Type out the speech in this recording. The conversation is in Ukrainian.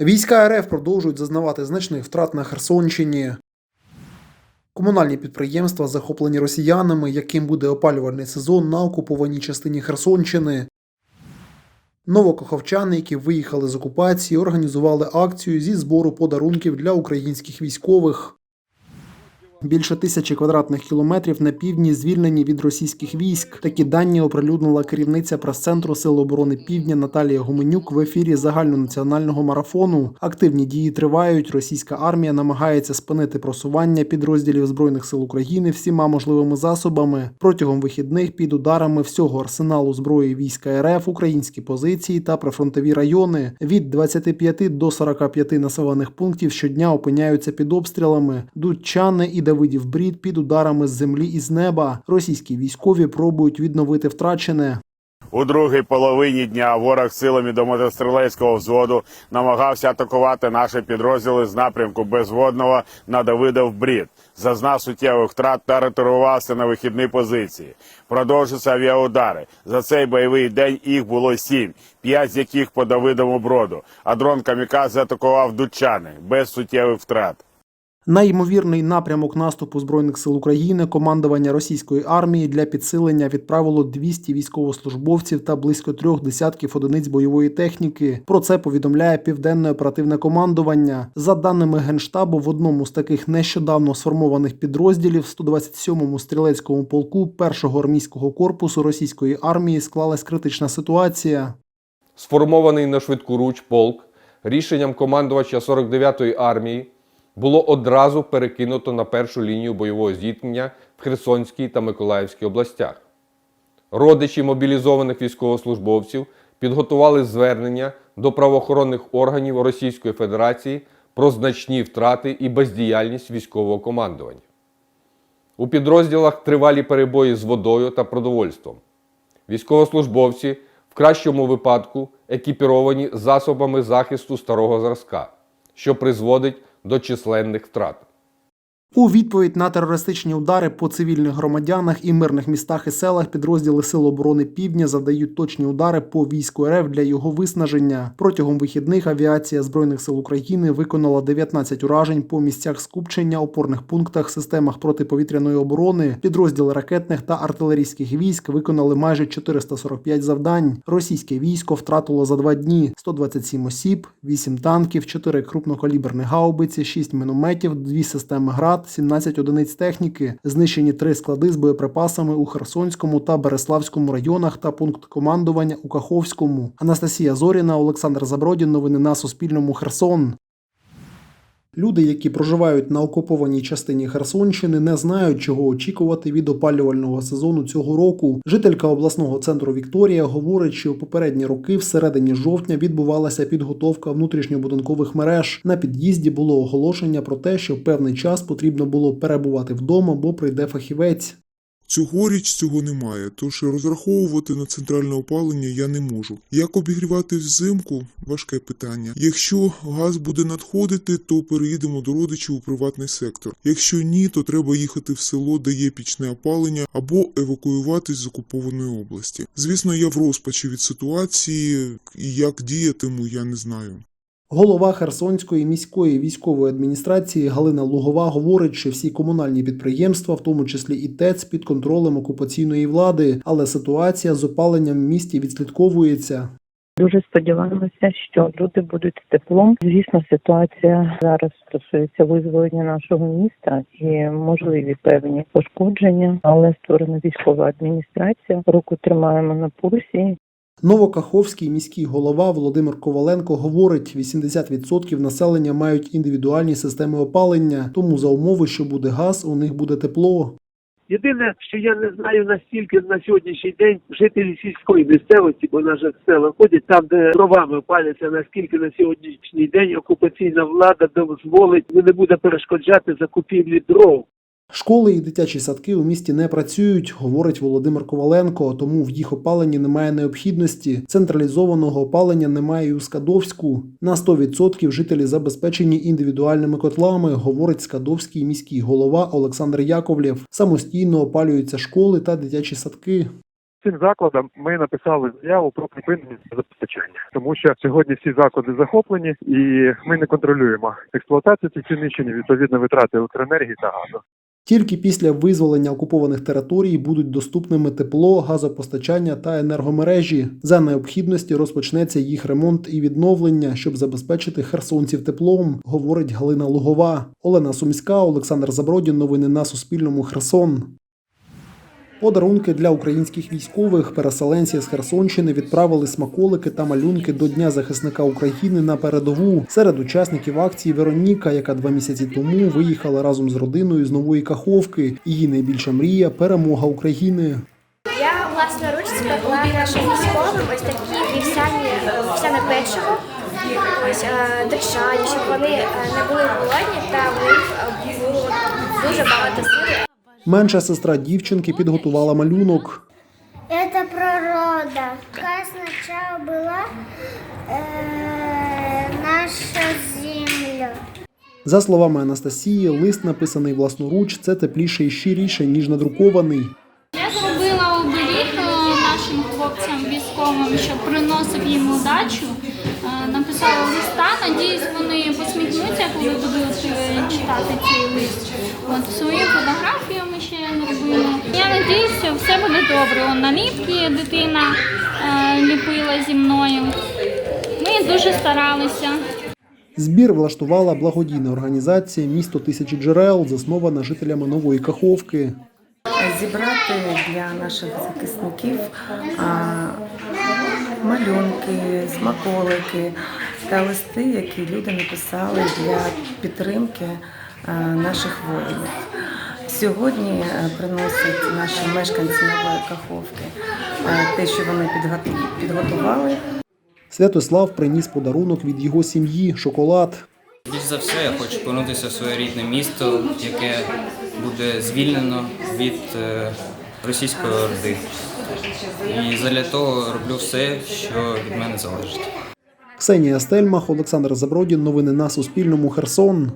Війська РФ продовжують зазнавати значних втрат на Херсонщині. Комунальні підприємства захоплені росіянами, яким буде опалювальний сезон на окупованій частині Херсонщини. Новокоховчани, які виїхали з окупації, організували акцію зі збору подарунків для українських військових. Більше тисячі квадратних кілометрів на півдні звільнені від російських військ. Такі дані оприлюднила керівниця прес-центру Сил оборони Півдня Наталія Гуменюк в ефірі загальнонаціонального марафону. Активні дії тривають. Російська армія намагається спинити просування підрозділів збройних сил України всіма можливими засобами. Протягом вихідних під ударами всього арсеналу зброї війська РФ українські позиції та прифронтові райони від 25 до 45 населених пунктів щодня опиняються під обстрілами. Дудчани і Давидів Брід під ударами з землі і з неба. Російські військові пробують відновити втрачене. У другій половині дня ворог силами до мотострілецького взводу намагався атакувати наші підрозділи з напрямку безводного на Давидов Брід. Зазнав суттєвих втрат та ретирувався на вихідні позиції. Продовжуються авіаудари. За цей бойовий день їх було сім, п'ять з яких по Давидовому броду. А дрон Камікадзе атакував Дучани без суттєвих втрат. Найімовірний напрямок наступу збройних сил України командування російської армії для підсилення відправило 200 військовослужбовців та близько трьох десятків одиниць бойової техніки. Про це повідомляє південне оперативне командування. За даними генштабу, в одному з таких нещодавно сформованих підрозділів 127-му стрілецькому полку першого армійського корпусу російської армії склалась критична ситуація. сформований на швидку руч полк рішенням командувача 49-ї армії було одразу перекинуто на першу лінію бойового зіткнення в Херсонській та Миколаївській областях. Родичі мобілізованих військовослужбовців підготували звернення до правоохоронних органів Російської Федерації про значні втрати і бездіяльність військового командування. У підрозділах тривалі перебої з водою та продовольством. Військовослужбовці в кращому випадку екіпіровані засобами захисту старого зразка, що призводить до численних втрат. У відповідь на терористичні удари по цивільних громадянах і мирних містах і селах підрозділи Сил оборони Півдня завдають точні удари по війську РФ для його виснаження. Протягом вихідних авіація Збройних сил України виконала 19 уражень по місцях скупчення, опорних пунктах, системах протиповітряної оборони. Підрозділи ракетних та артилерійських військ виконали майже 445 завдань. Російське військо втратило за два дні 127 осіб, 8 танків, 4 крупнокаліберних гаубиці, 6 мінометів, 2 системи ГРАД, 17 одиниць техніки. Знищені три склади з боєприпасами у Херсонському та Береславському районах та пункт командування у Каховському. Анастасія Зоріна, Олександр Забродін. Новини на Суспільному. Херсон. Люди, які проживають на окупованій частині Херсонщини, не знають, чого очікувати від опалювального сезону цього року. Жителька обласного центру Вікторія говорить, що у попередні роки всередині жовтня відбувалася підготовка внутрішньобудинкових мереж. На під'їзді було оголошення про те, що певний час потрібно було перебувати вдома, бо прийде фахівець. Цьогоріч цього немає, тож розраховувати на центральне опалення я не можу. Як обігрівати взимку важке питання. Якщо газ буде надходити, то переїдемо до родичів у приватний сектор. Якщо ні, то треба їхати в село, де є пічне опалення, або евакуюватись з окупованої області. Звісно, я в розпачі від ситуації, і як діятиму, я не знаю. Голова Херсонської міської військової адміністрації Галина Лугова говорить, що всі комунальні підприємства, в тому числі і ТЕЦ, під контролем окупаційної влади, але ситуація з опаленням в місті відслідковується. Дуже сподіваємося, що люди будуть з теплом. Звісно, ситуація зараз стосується визволення нашого міста і можливі певні пошкодження, але створена військова адміністрація. Руку тримаємо на пульсі. Новокаховський міський голова Володимир Коваленко говорить, 80% населення мають індивідуальні системи опалення, тому за умови, що буде газ, у них буде тепло. Єдине, що я не знаю наскільки на сьогоднішній день жителі сільської місцевості, бо на села ходять там, де дровами паляться, наскільки на сьогоднішній день окупаційна влада дозволить не буде перешкоджати закупівлі дров. Школи і дитячі садки у місті не працюють, говорить Володимир Коваленко, тому в їх опаленні немає необхідності. Централізованого опалення немає і у Скадовську. На 100% жителі забезпечені індивідуальними котлами, говорить Скадовський міський голова Олександр Яковлєв. Самостійно опалюються школи та дитячі садки. цим закладам ми написали заяву про припинення забезпечення, тому що сьогодні всі заклади захоплені, і ми не контролюємо експлуатацію цих приміщень, відповідно витрати електроенергії та газу. Тільки після визволення окупованих територій будуть доступними тепло, газопостачання та енергомережі. За необхідності розпочнеться їх ремонт і відновлення, щоб забезпечити херсонців теплом, говорить Галина Лугова. Олена Сумська, Олександр Забродін. Новини на Суспільному. Херсон. Подарунки для українських військових переселенці з Херсонщини відправили смаколики та малюнки до Дня захисника України на передову. Серед учасників акції Вероніка, яка два місяці тому виїхала разом з родиною з нової Каховки. Її найбільша мрія перемога України. Я власноруч спекла нашим військовим ось такі вівсяні вівсяне печиво, ось е, до щоб вони е, не були голодні та в них е, було дуже багато сили. Менша сестра дівчинки підготувала малюнок. Это природа. Какая сначала была э, наша земля. За словами Анастасії, лист, написаний власноруч, це тепліше і щиріше, ніж надрукований. Я зробила оберіг е, нашим хлопцям військовим, щоб приносив їм удачу. Е, Написала листа. Надіюсь, вони посміхнуться, коли будуть е, читати цей лист. От свою фотографію ми ще зробили. Я надіюсь, що все буде добре. Он наліпки дитина е, ліпила зі мною. Ми дуже старалися. Збір влаштувала благодійна організація Місто тисячі джерел, заснована жителями нової Каховки. зібрати для наших захисників а, малюнки, смаколики та листи, які люди написали для підтримки наших воїнів. Сьогодні е, приносять наші мешканці нової Каховки е, те, що вони підготували. Святослав приніс подарунок від його сім'ї шоколад. Більш за все, я хочу повернутися в своє рідне місто, яке буде звільнено від е, російської орди. І задля того роблю все, що від мене залежить. Ксенія Стельмах, Олександр Забродін. Новини на Суспільному. Херсон.